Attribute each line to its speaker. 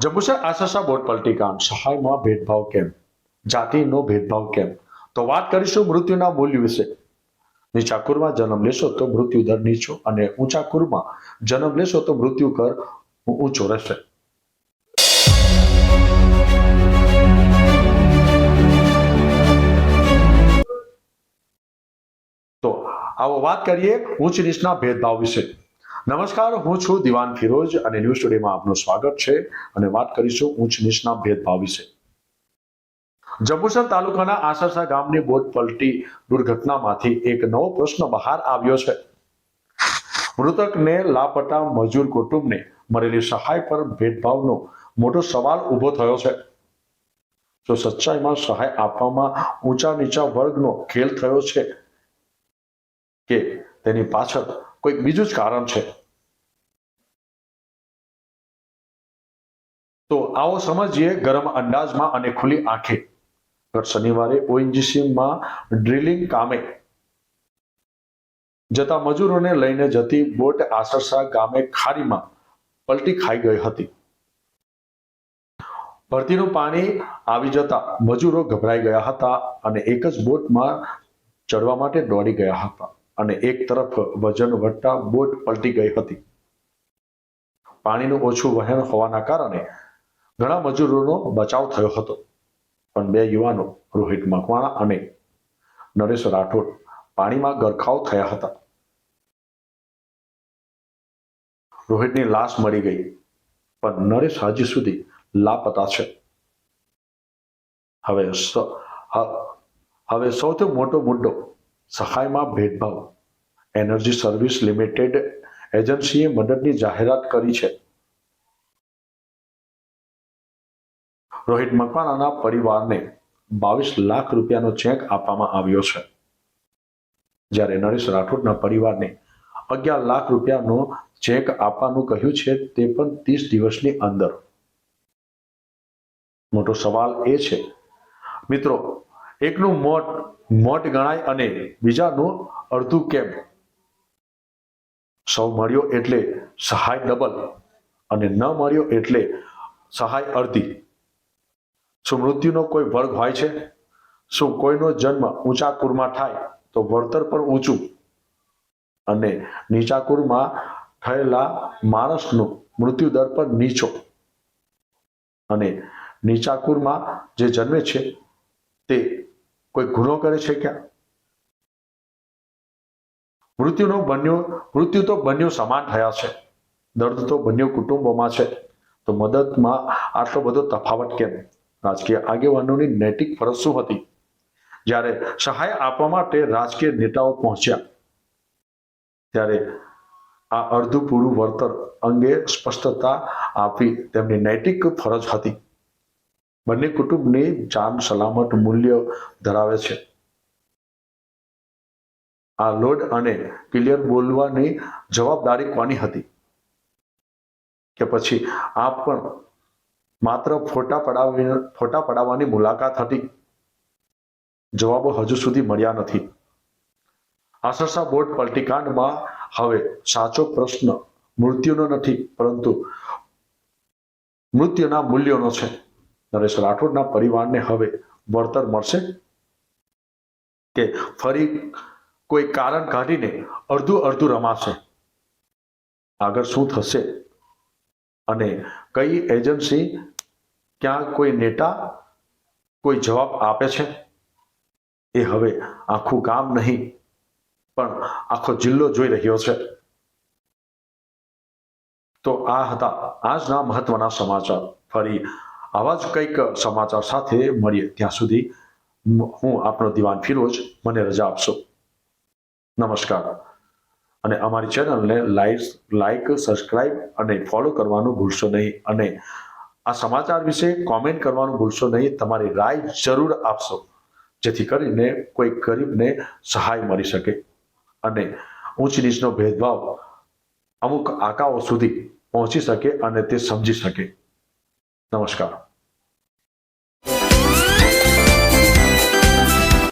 Speaker 1: Jambusar આશાશા board પલટી કાંડ સહાયમાં ભેદભાવ કેમ? જાતિનો ભેદભાવ કેમ? તો વાત કરીશું મૃત્યુના મૂલ્ય વિશે. નીચા કુરમાં જન્મ લેશો તો મૃત્યુ દર નીચો અને ઊંચા કુરમાં જન્મ લેશો તો મૃત્યુ કર ઊંચો રહેશે. તો આવો વાત કરીએ ઉચ્ચ નીચના ભેદભાવ વિશે. નમસ્કાર, હું છું દિવાન ફિરોજ અને ન્યૂઝ સ્ટુડિયોમાં આપનું સ્વાગત છે અને વાત કરીશું ઉચ્ચ નીચના ભેદભાવ વિશે. જંબુસર તાલુકાના આસરસા ગામની બોટ પલટી દુર્ઘટનામાંથી એક નવો પ્રશ્ન બહાર આવ્યો છે. મૃતકને લાપતા મજૂર કુટુંબને મળેલી સહાય પર ભેદભાવનો મોટો સવાલ ઊભો થયો છે. જો સચ્ચાઈમાં સહાય આપવામાં ઊંચા નીચા વર્ગનો ખેલ થયો છે કે તેની પાછળ કોઈક બીજું જ કારણ છે? આવો સમજીએ ગરમ અંદાજમાં અને ખુલ્લી આંખે. ગત શનિવારે ઓએનજીસીમાં ડ્રિલિંગ કામે. જતા મજૂરોને લઈને જતી બોટ આસરસા ગામે ખારીમાં પલટી ખાઈ ગઈ હતી. ભરતીનું પાણી આવી જતા મજૂરો ગભરાઈ ગયા હતા અને એક જ બોટમાં ચડવા માટે દોડી ગયા હતા અને એક તરફ વજન વધતા બોટ પલટી ગઈ હતી. પાણીનું ઓછું વહેણ હોવાના કારણે ઘણા મજૂરોનો બચાવ થયો હતો. પણ બે યુવાનો રોહિત મકવાણા અને નરેશ રાઠોડ પાણીમાં ગરખાવ થયા હતા. રોહિતની લાશ મળી ગઈ, પણ નરેશ હજી સુધી લાપતા છે. હવે હવે સૌથી મોટો મુદ્દો સહાયમાં ભેદભાવ. એનર્જી સર્વિસ લિમિટેડ એજન્સીએ મદદની જાહેરાત કરી છે. રોહિત મકવાણાના પરિવારને બાવીસ લાખ રૂપિયાનો ચેક આપવામાં આવ્યો છે. જ્યારે નરેશ રાઠોડના પરિવારને અગિયાર લાખ રૂપિયાનો ચેક આપવાનું કહ્યું છે તે પણ ત્રીસ દિવસની અંદર. મોટો સવાલ એ છે, મિત્રો, એકનું મોટ મોટ ગણાય અને બીજાનું અડધું કેમ? સૌ મળ્યો એટલે સહાય ડબલ અને ન મળ્યો એટલે સહાય અડધી. શું મૃત્યુનો કોઈ વર્ગ હોય છે? શું કોઈનો જન્મ ઊંચા કુરમાં થાય તો વળતર પણ ઊંચું? અને નીચા કુરમાં થયેલા માણસનું મૃત્યુ દર પણ નીચો. અને નીચા કુરમાં જે જન્મે છે, તે કોઈ ગુનો કરે છે ક્યાં? મૃત્યુનો બન્યો, મૃત્યુ તો બન્યું સમાન થયા છે. દર્દ તો બન્યો કુટુંબોમાં છે. તો મદદમાં આટલો બધો તફાવત કેમ? રાજકીય આગેવાનોની નૈતિક ફરજ શું હતી. જ્યારે સહાય આપવા માટે રાજકીય નેતાઓ પહોંચ્યા. ત્યારે આ અર્ધું પૂરું અંગે સ્પષ્ટતા આપી તેમની નૈતિક ફરજ હતી. બંને કુટુંબની જાન સલામત મૂલ્ય ધરાવે છે. આ લોડ અને ક્લિયર બોલવાની જવાબદારી કોની હતી? કે પછી આ પણ માત્ર ફોટા પડાવી ફોટા પડાવવાની મુલાકાત હતી. જવાબો હજુ સુધી મળ્યા નથી. આસરસા બોર્ડ પલટીકાંડમાં હવે સાચો પ્રશ્ન, મૃત્યુનો નથી, પરંતુ મૃત્યુના મૂલ્યોનો છે. નરેશ રાઠોડના પરિવારને હવે વળતર મળશે? કે ફરી કોઈ કારણ કાઢીને અડધું અડધું રમાશે? આગળ શું થશે? અને કઈ એજન્સી ક્યાં કોઈ નેતા કોઈ જવાબ આપે છે? એ હવે આખું ગામ નહીં, પણ આખો જિલ્લો જોઈ રહ્યો છે. તો આ હતા આજના મહત્વના સમાચાર. ફરી આવા જ કંઈક સમાચાર સાથે મળીએ. ત્યાં સુધી હું આપણો દિવાન ફિરોજ, મને રજા આપશો. નમસ્કાર. અને અમારી ચેનલને લાઈક લાઈક, સબસ્ક્રાઇબ અને ફોલો કરવાનું ભૂલશો નહીં. અને આ સમાચાર વિશે કોમેન્ટ કરવાનું ભૂલશો નહીં. તમારી રાય જરૂર આપશો, જેથી કરીને કોઈ ગરીબને સહાય મળી શકે. અને ઊંચ નીચનો ભેદભાવ અમુક આંકાઓ સુધી પહોંચી શકે અને તે સમજી શકે. નમસ્કાર.